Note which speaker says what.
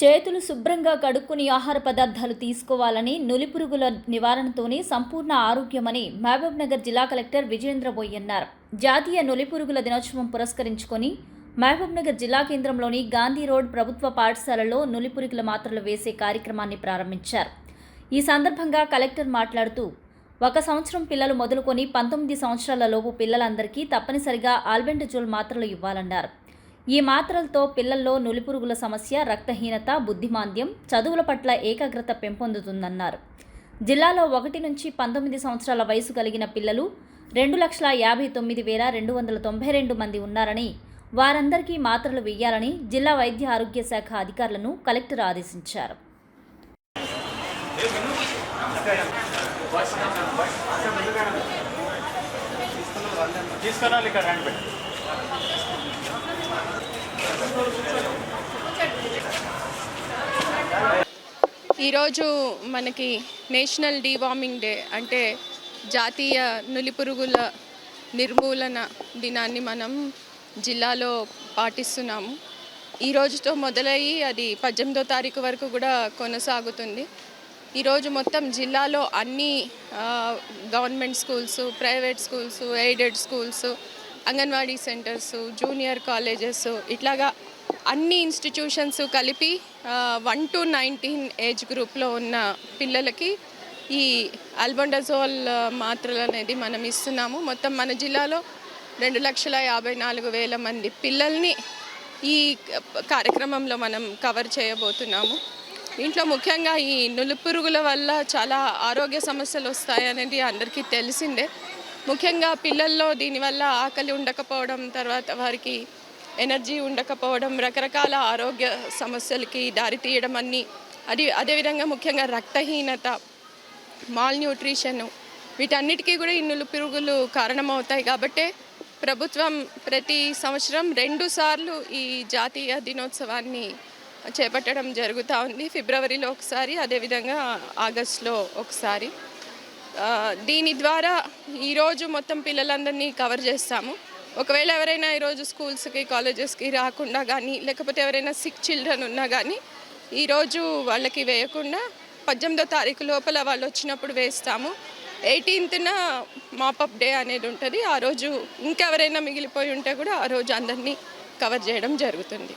Speaker 1: చేతులు శుభ్రంగా కడుక్కుని ఆహార పదార్థాలు తీసుకోవాలని నులిపురుగుల నివారణతోనే సంపూర్ణ ఆరోగ్యమని మహబూబ్ నగర్ జిల్లా కలెక్టర్ విజేంద్ర బోయ్ అన్నారు. జాతీయ నులిపురుగుల దినోత్సవం పురస్కరించుకొని మహబూబ్ నగర్ జిల్లా కేంద్రంలోని గాంధీ రోడ్ ప్రభుత్వ పాఠశాలలో నులిపురుగుల మాత్రలు వేసే కార్యక్రమాన్ని ప్రారంభించారు. ఈ సందర్భంగా కలెక్టర్ మాట్లాడుతూ ఒక సంవత్సరం పిల్లలు మొదలుకొని పంతొమ్మిది సంవత్సరాల లోపు పిల్లలందరికీ తప్పనిసరిగా ఆల్బెండజోల్ మాత్రలు ఇవ్వాలన్నారు. ఈ మాత్రలతో పిల్లల్లో నులిపురుగుల సమస్య రక్తహీనత బుద్ధిమాంద్యం చదువుల పట్ల ఏకాగ్రత పెంపొందుతుందన్నారు. జిల్లాలో ఒకటి నుంచి పంతొమ్మిది సంవత్సరాల వయసు కలిగిన పిల్లలు రెండు లక్షల యాభై తొమ్మిది వేల రెండు వందల తొంభై రెండు మంది ఉన్నారని వారందరికీ మాత్రలు వేయాలని జిల్లా వైద్య ఆరోగ్య శాఖ అధికారులను కలెక్టర్ ఆదేశించారు.
Speaker 2: తీసుకురాలి ఇక్కడ రండి
Speaker 3: ఈరోజు మనకి నేషనల్ డీవార్మింగ్ డే అంటే జాతీయ నులిపురుగుల నిర్మూలన దినాన్ని మనం జిల్లాలో పాటిస్తున్నాము. ఈ రోజుతో మొదలయ్యి అది పద్దెనిమిదో తారీఖు వరకు కూడా కొనసాగుతుంది. ఈరోజు మొత్తం జిల్లాలో అన్ని government schools private schools aided schools anganwadi centres junior colleges ఇట్లాగా అన్ని ఇన్స్టిట్యూషన్స్ కలిపి వన్ టు నైన్టీన్ ఏజ్ గ్రూప్లో ఉన్న పిల్లలకి ఈ అల్బండజోల్ మాత్రలు అనేది మనం ఇస్తున్నాము. మొత్తం మన జిల్లాలో రెండు లక్షల యాభై నాలుగు వేల మంది పిల్లల్ని ఈ కార్యక్రమంలో మనం కవర్ చేయబోతున్నాము. దీంట్లో ముఖ్యంగా ఈ నులుపురుగుల వల్ల చాలా ఆరోగ్య సమస్యలు వస్తాయనేది అందరికీ తెలిసిందే. ముఖ్యంగా పిల్లల్లో దీనివల్ల ఆకలి ఉండకపోవడం తర్వాత వారికి ఎనర్జీ ఉండకపోవడం రకరకాల ఆరోగ్య సమస్యలకి దారితీయడం అన్నీ అది అదేవిధంగా ముఖ్యంగా రక్తహీనత మాల్ న్యూట్రిషన్ వీటన్నిటికీ కూడా ఈ నులిపురుగులు కారణమవుతాయి. కాబట్టే ప్రభుత్వం ప్రతి సంవత్సరం రెండు సార్లు ఈ జాతీయ దినోత్సవాన్ని చేపట్టడం జరుగుతూ ఉంది. ఫిబ్రవరిలో ఒకసారి అదేవిధంగా ఆగస్టులో ఒకసారి. దీని ద్వారా ఈరోజు మొత్తం పిల్లలందరినీ కవర్ చేస్తాము. ఒకవేళ ఎవరైనా ఈరోజు స్కూల్స్కి కాలేజెస్కి రాకుండా కానీ లేకపోతే ఎవరైనా సిక్ చిల్డ్రన్ ఉన్నా కానీ ఈరోజు వాళ్ళకి వేయకుండా పద్దెనిమిదో తారీఖు లోపల వాళ్ళు వచ్చినప్పుడు వేస్తాము. ఎయిటీన్త్న మాపప్ డే అనేది ఉంటుంది. ఆ రోజు ఇంకెవరైనా మిగిలిపోయి ఉంటే కూడా ఆ రోజు అందరినీ కవర్ చేయడం జరుగుతుంది.